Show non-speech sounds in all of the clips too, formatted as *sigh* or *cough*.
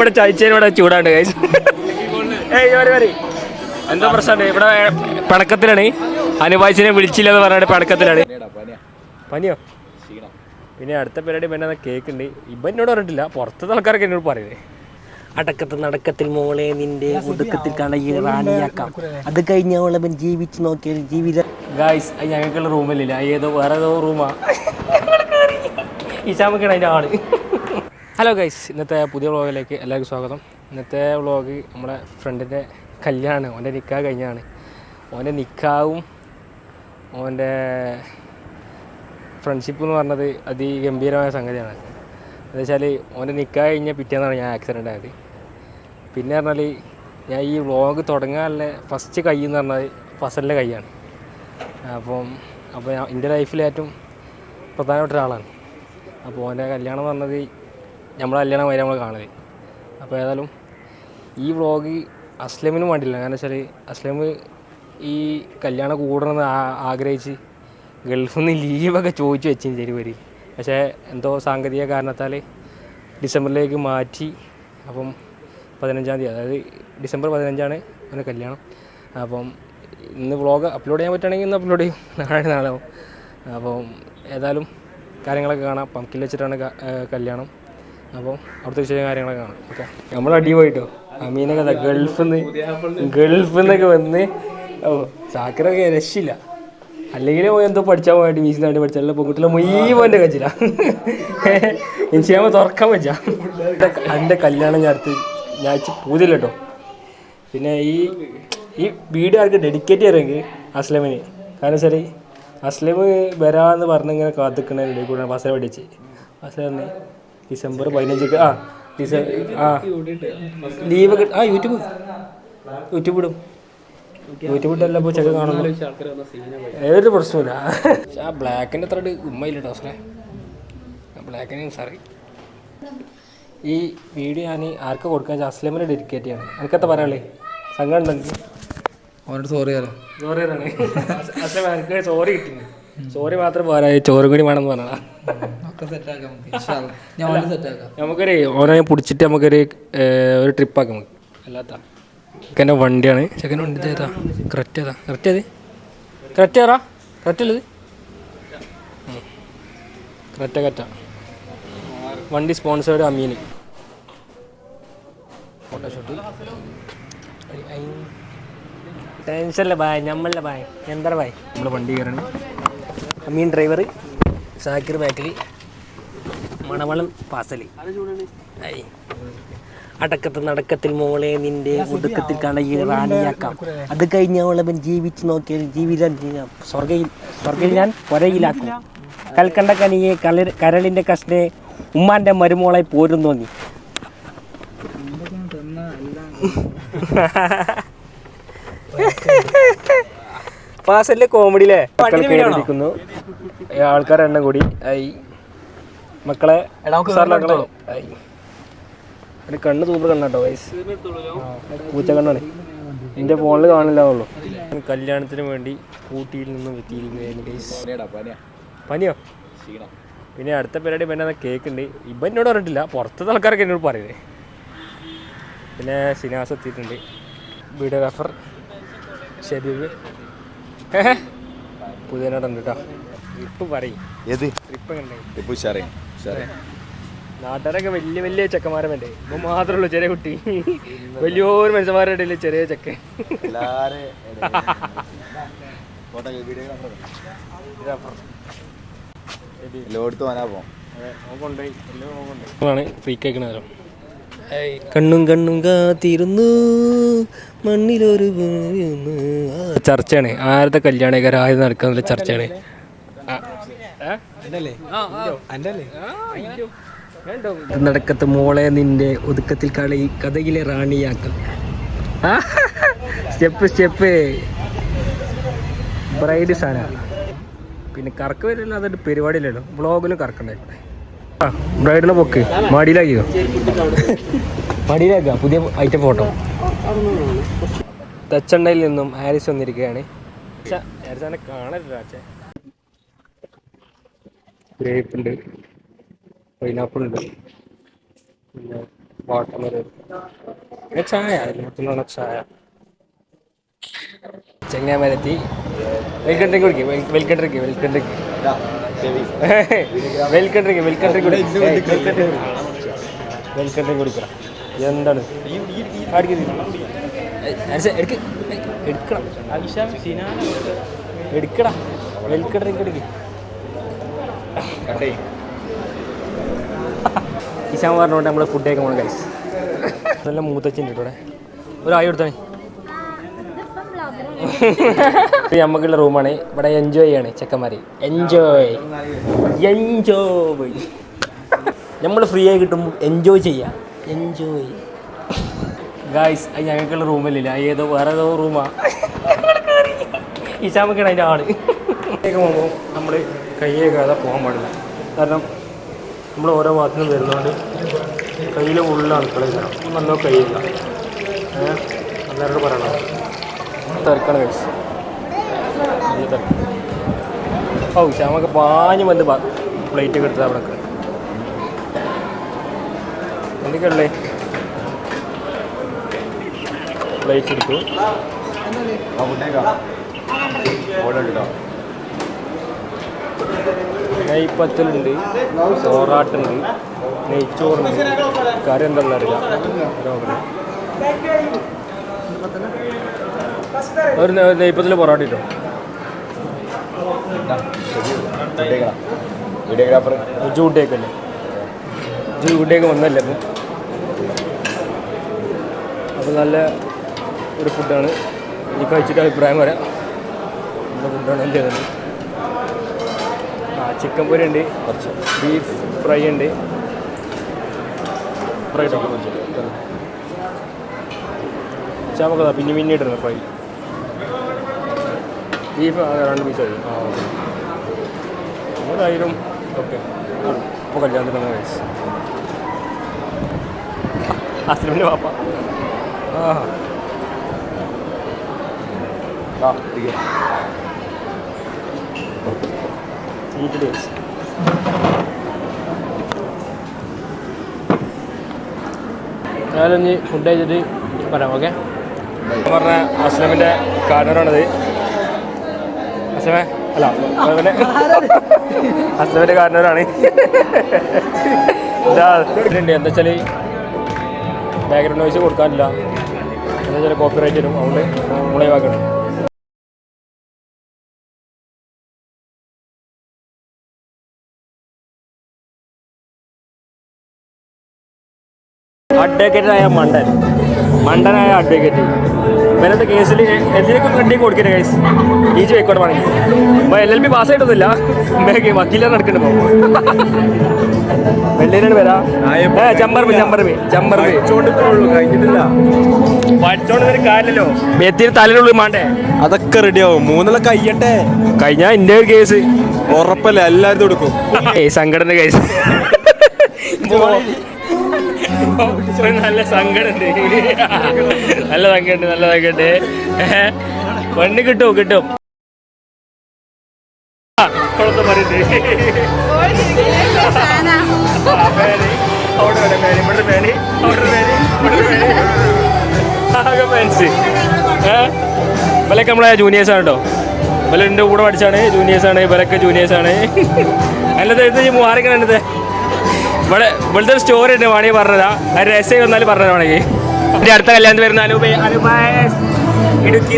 ഇവിടെ ചായച്ചേരി ഇവിടെ ചൂടാണ്ട് guys. ഏയ് വരി വരി. എന്താ പ്രശ്നമുണ്ട് ഇവിടെ പണക്കത്തിലാണ്. അനുവായിച്ചിനെ വിളിച്ചില്ല എന്ന് പറഞ്ഞിട്ട് പണക്കത്തിലാണ്. പനിയോ? പിന്നെ അടുത്ത പരിപാടി പിന്നെ കേക്ക് ഉണ്ട്. ഇവൻ എന്നോട് പറഞ്ഞിട്ടില്ല. പുറത്തത്തെ ആൾക്കാരൊക്കെ എന്നോട് പറയുന്നത് അടക്കത്തിൽ നടക്കത്തിൽ മോളെ നിന്റെ ഒടുക്കത്തിൽ കളയി റാണിയാക്കാം. അത് കഴിഞ്ഞവളവൻ ജീവിച്ച് നോക്കിയാൽ ജീവിത ഗായ്സ് ഞങ്ങൾക്കുള്ള റൂമല്ലേ ഏതോ വേറെ ഏതോ റൂമാ ഇഷാമക്കാണ് അതിന്റെ ആൾ. ഹലോ ഗൈസ് ഇന്നത്തെ പുതിയ വ്ളോഗിലേക്ക് എല്ലാവർക്കും സ്വാഗതം. ഇന്നത്തെ വ്ളോഗ് നമ്മുടെ ഫ്രണ്ടിന്റെ കല്യാണമാണ് ഓന്റെ നിക്കാഹ് കഴിഞ്ഞാണ്. ഓന്റെ നിക്കാവും ഓന്റെ ഫ്രണ്ട്ഷിപ്പ് എന്ന് പറഞ്ഞത് അതിഗംഭീരമായ സംഗതിയാണ്. എന്താ വെച്ചാൽ ഓന്റെ നിക്കാഹ് കഴിഞ്ഞ പിറ്റേന്നാണ് ഞാൻ ആക്സിഡന്റ് ആയത്. പിന്നെ പറഞ്ഞാൽ ഞാൻ ഈ വ്ളോഗ് തുടങ്ങാനുള്ള ഫസ്റ്റ് കൈ എന്ന് പറഞ്ഞാൽ ഫസലിന്റെ കൈയാണ്. അപ്പം അപ്പോൾ എന്റെ ലൈഫിൽ ഏറ്റവും പ്രധാനപ്പെട്ട ഒരാളാണ്. അപ്പോൾ ഓന്റെ കല്യാണം പറഞ്ഞത് നമ്മളെ കല്യാണം വരെ നമ്മൾ കാണൽ. അപ്പോൾ ഏതായാലും ഈ വ്ളോഗ് അസ്ലമിനും വേണ്ടിയില്ല. കാരണം വെച്ചാൽ അസ്ലം ഈ കല്യാണം കൂടണമെന്ന് ആഗ്രഹിച്ച് ഗൾഫിൽ നിന്ന് ലീവൊക്കെ ചോദിച്ചു വെച്ചു ജനുവരി. പക്ഷേ എന്തോ സാങ്കേതിക കാരണത്താൽ ഡിസംബറിലേക്ക് മാറ്റി അപ്പം പതിനഞ്ചാം തീയതി അതായത് ഡിസംബർ പതിനഞ്ചാണ് അവന്റെ കല്യാണം. അപ്പം ഇന്ന് വ്ളോഗ് അപ്ലോഡ് ചെയ്യാൻ പറ്റുകയാണെങ്കിൽ ഇന്ന് അപ്ലോഡ് ചെയ്യും. നാളെ നാളെ അപ്പം ഏതായാലും കാര്യങ്ങളൊക്കെ കാണാം. പമ്പിൽ വെച്ചിട്ടാണ് കല്യാണം. അപ്പം അവിടുത്തെ വിശേഷം കാര്യങ്ങളൊക്കെ കാണാം. ഓക്കെ. നമ്മൾ അടിപൊളിട്ടോ. അമീനൊക്കെ ഗൾഫിൽ നിന്ന് ഗൾഫിൽ നിന്നൊക്കെ വന്ന് ഓ ചാക്കറൊക്കെ രക്ഷയില്ല. അല്ലെങ്കിൽ എന്തോ പഠിച്ചാൽ പോയിട്ട് വീസിൽ വേണ്ടി പഠിച്ചാൽ പെൺകുട്ടികളെ മുഴുവന്റെ കച്ചില്ല ഇൻസ്റ്റാഗ്രാമ തുറക്കാൻ വെച്ചാ എന്റെ കല്യാണം ഞാൻ അടുത്ത് ഞാൻ പൂതില്ല പിന്നെ ഈ ഈ വീഡിയോ ആർക്ക് ഡെഡിക്കേറ്റ് ചെയ്യാറെങ്കിൽ അസ്ലമിന്. കാരണം വെച്ചാൽ അസ്ലം വരാമെന്ന് പറഞ്ഞിങ്ങനെ കാത്തിക്കണേ കൂടെ അസ്ലം പഠിച്ച് ബസ്സിനെ ഡിസംബർ പതിനഞ്ചിക്ക് ആ ഡിസംബർ ആ. ലീവ് ആ യൂട്യൂബ്. യൂട്യൂബ് ഇടും. യൂട്യൂബ് ഇട്ടല്ല ഇപ്പോൾ ചെക്ക് കാണുന്നു. ഏതൊരു പ്രശ്നമില്ല ആ ബ്ലാക്കിന്റെ അത്ര ഉമ്മയില്ല ടോസറെ ബ്ലാക്കിന് സാറി ഈ വീഡിയോ ഞാൻ ആർക്ക് കൊടുക്കാൻ വെച്ചാൽ അസ്ലമിനെ ഡെഡിക്കേറ്റ് ചെയ്യണം. എനിക്കത്തെ പറയാനുള്ളേ? സംഘം ഉണ്ടെങ്കിൽ അവനോട് സോറി പറയാം സോറി അസ്ലം എനിക്ക് സോറി കിട്ടി സോറി മാത്രം പോരാ ചോറും കൂടി വേണമെന്ന് പറഞ്ഞാ. ഞാൻ അവനെ സെറ്റാക്കാം നമുക്കൊരു ഓനെ പിടിച്ചിട്ട് നമുക്കൊരു ഒരു ഒരു ട്രിപ്പാക്കാം നമുക്ക്. അല്ലാത്ത. ചെക്കന്റെ വണ്ടിയാണ്. ചെക്കന്റെ വണ്ടി ഏതാ? കറക്റ്റ് ഏതാ? കറക്റ്റ് ഏത്? കറക്റ്റ് ഏറാ കറക്റ്റ് അല്ലത് കറക്റ്റ് കറക്റ്റാ വണ്ടി സ്പോൺസേർഡ് അമീൻ ഫോട്ടോഷൂട്ട് ടെൻഷനല്ല ബായ് നമ്മളുടെ ബായ് എന്താ ബായ് നമ്മൾ വണ്ടി കയറണം. അമീൻ ഡ്രൈവർ സാക്കിർ ബേക്കറി മണവളം പാസൽ അടക്കത്ത് നടക്കത്തിൽ മോളെ നിന്റെ ഒടുക്കത്തിൽ കളയി റാണിയാക്കാം. അത് കഴിഞ്ഞവളവൻ ജീവിച്ചു നോക്കിയാൽ ജീവിതം സ്വർഗയിൽ സ്വർഗയിൽ ഞാൻ പുരയിലാക്കും. കൽക്കണ്ട കനിയെ കല കരളിന്റെ കഷ്ണെ ഉമ്മാന്റെ മരുമോളെ പോരും തോന്നി പാസലിലെ കോമഡിയിലെ ആൾക്കാരെ ആൾക്കാർ എണ്ണം കൂടി. ഐ. മക്കളെ കണ്ണ് സൂപ്പർ കണ്ണാട്ടോ വയസ്സ് പൂച്ച കണ്ണാണ്. എന്റെ ഫോണിൽ കാണില്ലാന്നുള്ളൂ കല്യാണത്തിന് വേണ്ടി ഊട്ടിയിൽ നിന്നും എത്തിയിരിക്കുകയായിരുന്നു പനിയോ. പിന്നെ അടുത്ത പരിപാടി പിന്നെ കേക്ക് ഉണ്ട് ഇവൻ എന്നോട് പറഞ്ഞിട്ടില്ല. പുറത്തത്തെ ആൾക്കാരൊക്കെ എന്നോട് പറയുന്നത് പിന്നെ സിനാസ് എത്തിയിട്ടുണ്ട്. വീഡിയോഗ്രാഫർ ഷബീബ് പുതിയ ഉണ്ട് കേട്ടോ ട്രിപ്പ് പറയും. ഏത്? ട്രിപ്പ് എങ്ങനെ ഇപ്പൊ ഉഷാറേ ഉഷാറേ നാട്ടുകാരൊക്കെ വലിയ വലിയ ചെക്കന്മാരെ വേണ്ടേ ഇപ്പൊ മാത്രമേ ഉള്ളൂ ചെറിയ കുട്ടി. വലിയൊരു മനുഷ്യന്മാരുടെ ഇടയിൽ ചെറിയ ചെക്കൻ. എല്ലായിടത്തും വനാ പോം ആണ് ഫ്രീ കണ്ണും കണ്ണും കാത്തിരുന്നു. മണ്ണിലൊരു. ചർച്ചയാണ്. ആരുടെ കല്യാണക്കാർ ആദ്യം നടക്കുന്ന ചർച്ചയാണ്? നടക്കത്ത് മോളെ നിന്റെ ഒതുക്കത്തിൽ കളി കഥയിലെ റാണിയാക്കാം. Step step. ബ്രൈഡ് സാധനം. പിന്നെ കറക്ക് വരില്ല അതൊരു പരിപാടിയില്ലല്ലോ. ബ്ലോഗിലും കറക്കണ്ടേ? ആ ബ്രൈഡിനെ പൊക്ക്. മടിയിലാക്കിയോ മടിയിലാക്കുക. പുതിയ ഐറ്റം ഫോട്ടോ. തച്ചണ്ടയിൽ നിന്നും ഹാരിസ് വന്നിരിക്കുകയാണ്. കാണരുത് ഗ്രേപ്പ് ഉണ്ട്. പൈനാപ്പിൾ ഉണ്ട്. പിന്നെ വാട്ടർ ചായ. എല്ലാത്തിനുള്ള ചായ. ചെങ്ങാമരത്തി വെൽക്കം ഡ്രിങ്ക് കുടിക്കും. Welcome drink welcome drink welcome drink welcome drink welcome drink കുടിക്കണം. എന്താണ്? അടിക്കുന്നത് എടുക്ക്. എടുക്കണം. എടുക്കടാ. എടുക്ക്. പറഞ്ഞോണ്ട് നമ്മൾ ഫുഡ് പോകണം ഗൈസ് നല്ല മൂത്തച്ഛന്റെ ഇവിടെ. ഒരു ആയി കൊടുത്തേ ഇത് നമുക്കുള്ള റൂമാണ് ഇവിടെ എൻജോയ് ചെയ്യാണ് ചെക്കന്മാർ എൻജോയ് എൻജോയ് നമ്മൾ ഫ്രീ ആയി കിട്ടുമ്പോൾ എൻജോയ് ചെയ്യാം. എൻജോയ് ഗായ്സ് ഞങ്ങൾക്കുള്ള റൂമല്ലില്ല ഏതോ വേറെ ഏതോ റൂമാ ഇശാമക്കാണ് അതിന്റെ ആൾ. പോകുമ്പോൾ നമ്മൾ കൈ കേൾക്കാതെ പോകാൻ പാടില്ല. കാരണം നമ്മൾ ഓരോ ഭാഗത്തു വരുന്നതുകൊണ്ട് കയ്യിൽ ഉള്ള അടുക്കളയില്ല നല്ല കൈയില്ല എല്ലാവരോട് പറയണം. തിരക്കാണ് ഗൈസ് ഓ ശ്യാമൊക്കെ പാഞ്ഞ് വന്ന് പ്ലേറ്റ് ഒക്കെ എടുത്തത് അവിടെ എന്തൊക്കെയുള്ളേ പ്ലേറ്റ് എടുത്തു. നെയ്പത്തലുണ്ട് നെയ്പ്പത്തലുണ്ട് ചോറാട്ടുണ്ട് നെയ്ച്ചോറുണ്ട് കറി എന്തെല്ലാം അറിയില്ല ഒരു നെയ്പ്പത്തിൽ പൊറോട്ട ഇട്ടോ? വീഡിയോഗ്രാഫർ ജൂട്ടേക്കല്ലേ ജൂട്ടേക്ക് വന്നല്ലേ അപ്പം അപ്പോൾ നല്ല ഒരു ഫുഡാണ്. ഇനി കഴിച്ചിട്ട് അഭിപ്രായം പറയാം. നല്ല ഫുഡാണ് എന്റെ ആ ചിക്കൻ പൊരി ഉണ്ട്. കുറച്ച്. ബീഫ് ഫ്രൈ ഉണ്ട്. ഫ്രൈ ചാമക്കതാ പിന്നെ പിന്നെ ഇടുന്നു ഫ്രൈ ബീഫ് രണ്ട് പീസ് ആയി. ആ ഓക്കെ. മൂന്നായിരം ഓക്കെ. ഇപ്പോൾ കല്യാണത്തിന് വയസ്സ് അസ്ലമിന്റെ പാപ്പ ആ. ഞാനൊന്ന് ഫുഡ് കഴിച്ചിട്ട് പറയാം ഓക്കെ പറഞ്ഞ അസ്ലമിന്റെ കാരണമാണത്. അസ്ലമേ അല്ല അതുപോലെ അസ്ലമിന്റെ കാരണവരാണ്. ഇതാ ഉണ്ട് എന്താ വെച്ചാൽ ബാക്ക്ഗ്രൗണ്ട് നോയ്സ് കൊടുക്കാനില്ല. എന്താ വെച്ചാൽ കോപ്പി റൈറ്റ് വരും അതുകൊണ്ട് നമ്മൾ ഒഴിവാക്കണം. അഡ്വക്കേറ്റായ മണ്ടൻ. മണ്ടനായ അഡ്വക്കേറ്റ് ഇവരത്തെ കേസിൽ എന്തിനൊക്കെ വണ്ടി കൊടുക്കരുത് കേസ് ഈ ജി വെക്കോട്ട് പറഞ്ഞു അപ്പോൾ എൽ എൽ ബി പാസ്സായിട്ടൊന്നുമില്ല ബാക്കി വക്കീലാണ് നടക്കേണ്ടി പോകും വെള്ളിയിലാണ് വരാ. ഏ ചമ്പർമി ചമ്പർമി ചമ്പർമി കഴിഞ്ഞിട്ടില്ല. കാര്യമല്ലോ തലയിലുള്ളിൽ മാണ്ടേ അതൊക്കെ റെഡിയാവും മൂന്നല കയ്യട്ടെ കഴിഞ്ഞ എന്റെ ഒരു കേസ് ഉറപ്പല്ല? എല്ലാവരും കൊടുക്കും ഏ സംഘടന കേസ് നല്ല സങ്കടമുണ്ട്. നല്ല സങ്കടമുണ്ട് നല്ല സങ്കടമുണ്ട്. പെണ്ണ് കിട്ടും. കിട്ടും ഏഹ് ഇവലൊക്കെ നമ്മളെ ജൂനിയേഴ്സ് ആണ് കേട്ടോ ഇവലെ കൂടെ പഠിച്ചാണ് ജൂനിയേഴ്സ് ആണ് ഇവലൊക്കെ ജൂനിയേഴ്സ് ആണ്. എന്നത് ഇവിടെ ഇവിടുത്തെ സ്റ്റോറി ഉണ്ട് വേണമെങ്കിൽ പറഞ്ഞതാ. രസം വന്നാലും പറഞ്ഞത് വേണമെങ്കിൽ എന്റെ അടുത്ത കല്യാണത്തിൽ വരുന്ന അനുപേ അനുപായസ് Idukki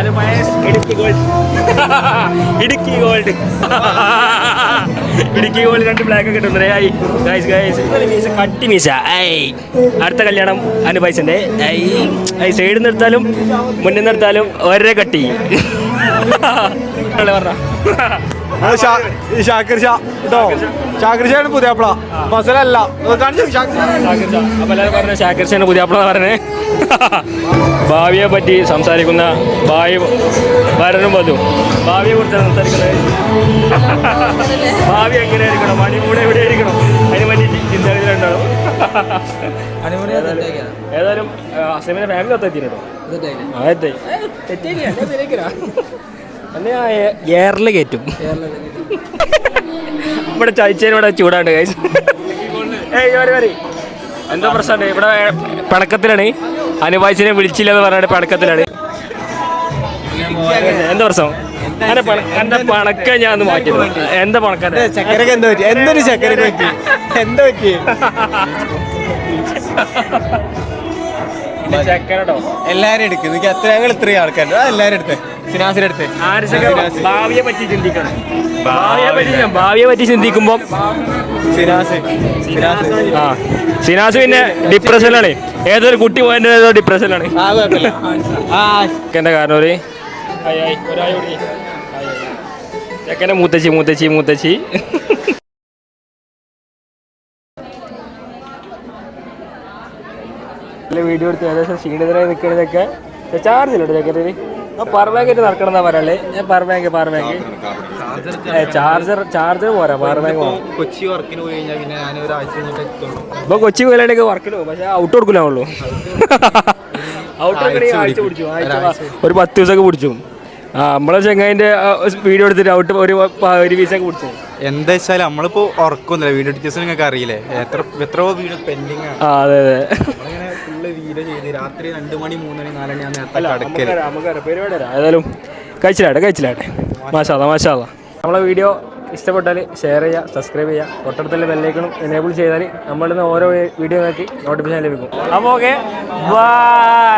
അനുപായസ് Idukki gold *laughs* Idukki gold *laughs* Idukki gold രണ്ട് ബ്ലാക്ക് കിട്ടുന്നത് ഐ ഗൈസ് ഗൈസ് മീസ കട്ടി മീസ ഐ അടുത്ത കല്യാണം അനുപായസിന്റെ ഐ ഐ സൈഡിൽ നിന്ന് എടുത്താലും മുന്നിൽ നിന്ന് എടുത്താലും ഒരേ കട്ടി. *laughs* ഷാക്കിർ ഷാ കേട്ടോ ഷാക്കിർ ഷാണ് പുതിയാപ്പിള. ഫസലല്ല കാണിച്ചു ഷാക്കിർ ഷാ. അപ്പോൾ എല്ലാവരും പറഞ്ഞ ഭാവിയെ പറ്റി സംസാരിക്കുന്ന ഭാവി വരനും വധു. ഭാവിയെ കുറിച്ചാണ് സംസാരിക്കുന്നത്. ഭാവി എങ്ങനെ ആയിരിക്കണം മണിമൂടെ എവിടെയായിരിക്കണം? അതിനെ പറ്റി ചിന്താഗതിയിലുണ്ടാവും. ഏതായാലും അസമിന്റെ ഫാമിലി സെറ്റായില്ലേ അതെ എന്നെ എയറിൽ കയറ്റും. ഇവിടെ ചതിച്ചതിനോടെ ചൂടാണ്ട് കൈസ് ഏയ് വരി വരി. എന്തോ പ്രശ്നം ഇവിടെ പിണക്കത്തിലാണ്. അനുവായിച്ചിനെ വിളിച്ചില്ല എന്ന് പറഞ്ഞിട്ട് പിണക്കത്തിലാണ്. എന്താ പ്രശ്നം? എന്റെ എന്റെ പണക്കം ഞാൻ ഒന്ന് മാറ്റി എന്താ പണക്കാൻ ചക്കരക്ക് എന്താ പറ്റി? എന്തൊരു ചക്കരക്ക് പറ്റി? എന്താ പറ്റി? എല്ലാരും എടുക്കും. എനിക്ക് അത്ര ഞങ്ങൾ ഇത്രയും ആൾക്കാരുണ്ട്. എല്ലാരും എടുത്തേ. സിനാസിന്റെ അടുത്ത്. ഭാവിയെ പറ്റി ചിന്തിക്കണം. ഭാവിയെ പറ്റി ഭാവിയെ പറ്റി ചിന്തിക്കുമ്പോ സിനാസ്. സിനാസ്. ആ. സിനാസ് പിന്നെ ഡിപ്രഷനിലാണ്. ഏതൊരു കുട്ടി പോയതിന്റെ ഏതോ ഡിപ്രഷനിലാണ്. എന്താ കാരണം ഒരു? ചെക്കന്റെ മൂത്തച്ചി മൂത്തച്ചി മൂത്തച്ചി? വീഡിയോ എടുത്ത് ഏകദേശം ക്ഷീണിതരായി നിൽക്കുന്നതൊക്കെ ചാർജ് ഇല്ല ചെക്കന്റെ പവർ ബാങ്ക് ആയിട്ട് നടക്കണം എന്നാ ഞാൻ power bank power bank charger charger പോരാ പവർ ബാങ്ക് പോകാം കൊച്ചി വർക്കിന് പോയി കഴിഞ്ഞാൽ പിന്നെ ഞാൻ ഒരാഴ്ച കഴിഞ്ഞിട്ട് എത്തുള്ളൂ ഇപ്പൊ കൊച്ചി പോയാലൊക്കെ വർക്കിന് പോകും പക്ഷെ ഔട്ട് കൊടുക്കില്ല ഉള്ളൂ. ഔട്ട് ആഴ്ച പിടിച്ചു. ഒരു പത്ത് ദിവസമൊക്കെ പിടിച്ചു. ആ നമ്മളെ ചെങ്ങായിന്റെ വീഡിയോ എടുത്തിട്ട് ഔട്ട് ഒരു ഒരു വീസൊക്കെ പിടിച്ചു. എന്താ വെച്ചാൽ നമ്മളിപ്പോ ഉറക്കൊന്നുമില്ല വീഡിയോ ടീച്ചേഴ്സ് നിങ്ങൾക്ക് അറിയില്ലേ എത്ര എത്രയോ വീഡിയോ പെൻഡിങ് ആ അതെ അതെ. ഫുള്ള് വീഡിയോ ചെയ്ത് രാത്രി രണ്ട് മണി നേരത്തെ നമുക്കറിയാം പരിപാടി ഏതായാലും കഴിച്ചിലാട്ടെ കഴിച്ചിലാട്ടെ. മാഷാ. മാഷാ നമ്മളെ വീഡിയോ ഇഷ്ടപ്പെട്ടാൽ ഷെയർ ചെയ്യുക സബ്സ്ക്രൈബ് ചെയ്യുക. തൊട്ടടുത്തുള്ള ബെല്ലൈക്കണം എനേബിൾ ചെയ്താൽ നമ്മളിന്ന് ഓരോ വീഡിയോ നോക്കി നോട്ടിഫിക്കേഷൻ ലഭിക്കും. അപ്പോൾ ഓക്കെ ബൈ